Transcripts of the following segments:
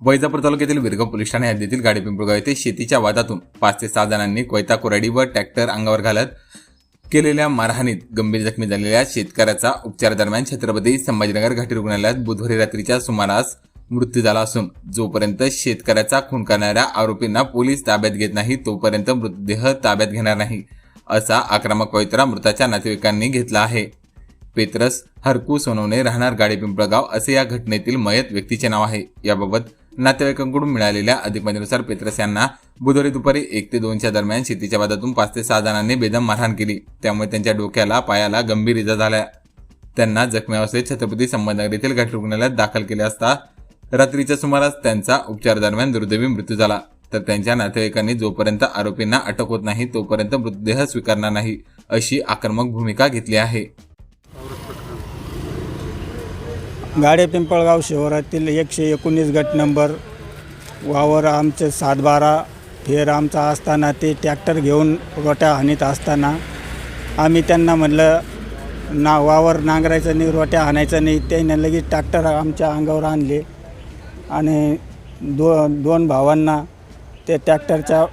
वैजापूर तालुक्यातील विरगाव पोलीस ठाणे हद्दीतील गाडी पिंपळगाव येथे शेतीच्या वादातून पाच ते सहा जणांनी कोयता कोराडी व ट्रॅक्टर अंगावर घालत केलेल्या मारहाणीत गंभीर जखमी झालेल्या शेतकऱ्याचा उपचारादरम्यान छत्रपती संभाजीनगर घाटी रुग्णालयात बुधवारी रात्रीच्या सुमारास मृत्यू झाला असून जोपर्यंत शेतकऱ्याचा खून करणाऱ्या आरोपींना पोलीस ताब्यात घेत नाही तोपर्यंत मृतदेह ताब्यात घेणार नाही असा आक्रमक पवित्रा मृताच्या नातेवाईकांनी घेतला आहे. पेत्रस हरकू सोनवणे राहणार गाडी पिंपळगाव असे या घटनेतील मयत व्यक्तीचे नाव आहे. याबाबत नातेवाईकांकडून मिळालेल्या अधिक माहितीनुसार पेत्रस यांना बुधवारी दुपारी एक ते दोनच्या दरम्यान शेतीच्या वादातून पाच ते सहा जणांनी बेदम मारहाण केली. त्यामुळे त्यांच्या डोक्याला पायाला गंभीर इजा झाल्या. त्यांना जखमी अवस्थेत छत्रपती संभाजीनगर येथील घाटी रुग्णालयात दाखल केले असता रात्रीच्या सुमारास त्यांचा उपचारादरम्यान दुर्दैवी मृत्यू झाला. तर त्यांच्या नातेवाईकांनी जोपर्यंत आरोपींना अटक होत नाही तोपर्यंत मृतदेह स्वीकारणार नाही अशी आक्रमक भूमिका घेतली आहे. गाडे पिंपळगाव शहरातील एकशे एकोणीस गट नंबर वावर आमचे सातबारा फेर आमचा असताना ते ट्रॅक्टर घेऊन रोट्या हाणीत असताना आम्ही त्यांना म्हटलं ना वावर नांगरायचं नाही रोट्या हाणायचं नाही. त्याने लगेच ट्रॅक्टर आमच्या अंगावर आणले आणि दो दोन भावांना ते ट्रॅक्टरच्या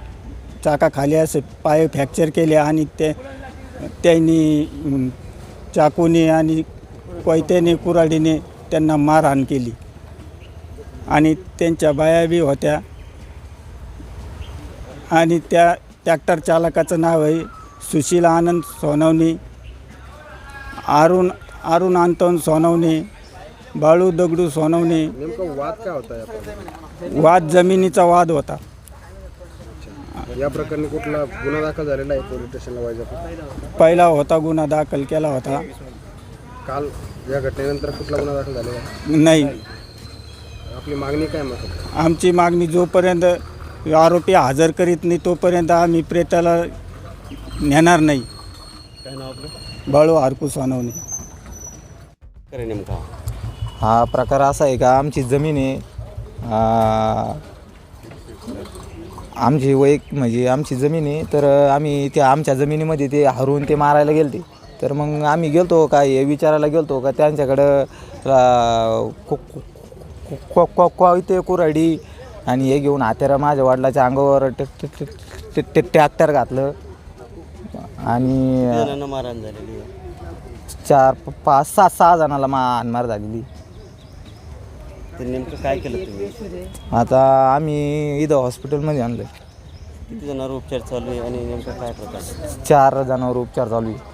चाकाखाली असे पाय फ्रॅक्चर केले आणि ते त्यांनी चाकूने आणि कोयत्याने कुऱ्हाडीने त्यांना मारहाण केली. आणि त्यांच्या बाया बी होत्या. आणि त्या ट्रॅक्टर चालकाचं नाव आहे सुशील आनंद सोनवणे अरुण अरुण अंतोन सोनवणे बाळू दगडू सोनवणे. वाद काय होता? वाद जमिनीचा वाद होता. या प्रकरणी कुठला गुन्हा दाखल झालेला आहे पोलीस स्टेशनला पहिला होता गुन्हा दाखल केला होता. काल या घटनेनंतर कुठला गुन्हा दाखल झालेला आहे? नाही. आपली मागणी काय मग? आमची मागणी जोपर्यंत आरोपी हजर करीत नाही तोपर्यंत आम्ही प्रेताला नेणार नाही. काय नाव आपलं? बाळू हरकू सोनवणे. करे नेमका? हा प्रकार असा आहे का आमची जमीन आहे. आ, आमची वैयक म्हणजे आमची जमीन आहे तर आम्ही त्या आमच्या जमिनीमध्ये ते हरून ते मारायला गेलते. तर मग आम्ही गेलतो काय हे विचारायला गेलतो का त्यांच्याकडं को- को- को- को- को- कोयते कुऱ्हाडी आणि हे घेऊन हात्यारा माझ्या वडिलाच्या अंगावर ट्रॅक्टर घातलं. आणि मारहाण झालेली चार पाच सहा सहा जणाला मा हाणमार झालेली. तर नेमकं काय केलं तुम्ही? आता आम्ही इथं हॉस्पिटलमध्ये आणलं किती जणांवर उपचार चालू आहे आणि नेमकं काय प्रकार? चार जणांवर उपचार चालू आहे.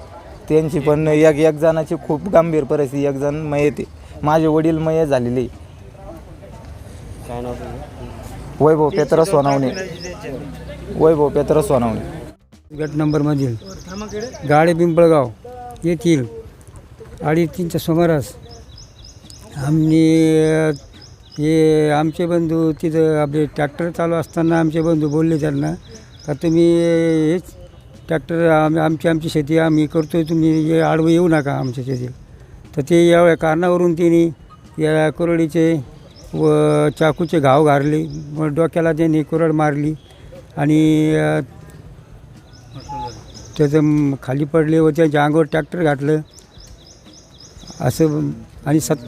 त्यांची पण एक एक जणाची खूप गंभीर परिस्थिती एक जण मयत माझे वडील मय झालेले. काय नाव वैभव पेत्र सोनावणे. वैभव पेत्र सोनावणे. गट नंबरमधील गाडे पिंपळगाव येथील अडीच तीनच्या सुमारास आम्ही अ, हे आमचे बंधू तिथं आपले ट्रॅक्टर चालू असताना आमचे बंधू बोलले त्यांना का तुम्ही हेच ट्रॅक्टर आम आमची आमची शेती आम्ही करतो तुम्ही हे आडवं येऊ नका आमच्या शेतीत तर ते या कारणावरून तिने या कुरडीचे व चाकूचे घाव घारले मग डोक्याला त्याने कुरड मारली आणि त्याचं खाली पडले व त्यांच्या अंगावर ट्रॅक्टर घातलं. असं आणि सत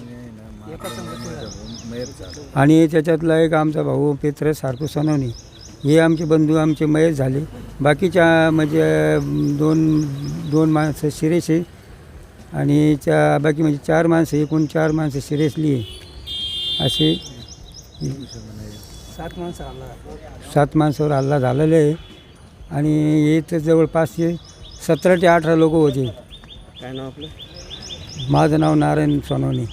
आणि त्याच्यातला एक आमचा भाऊ पेत्र सारखं सनवणी. हे आमचे बंधू आमचे मयत झाले. बाकीच्या म्हणजे दोन दोन माणसं सिरेसे आणि चा बाकी म्हणजे चार माणसं एकूण चार माणसं सिरियसली आहे. असे सात माणसं सात माणसावर हल्ला झालेला आहे. आणि हे तर जवळपास सतरा ते अठरा लोक होते. काय नाव आपलं? माझं नाव नारायण सोनवणे.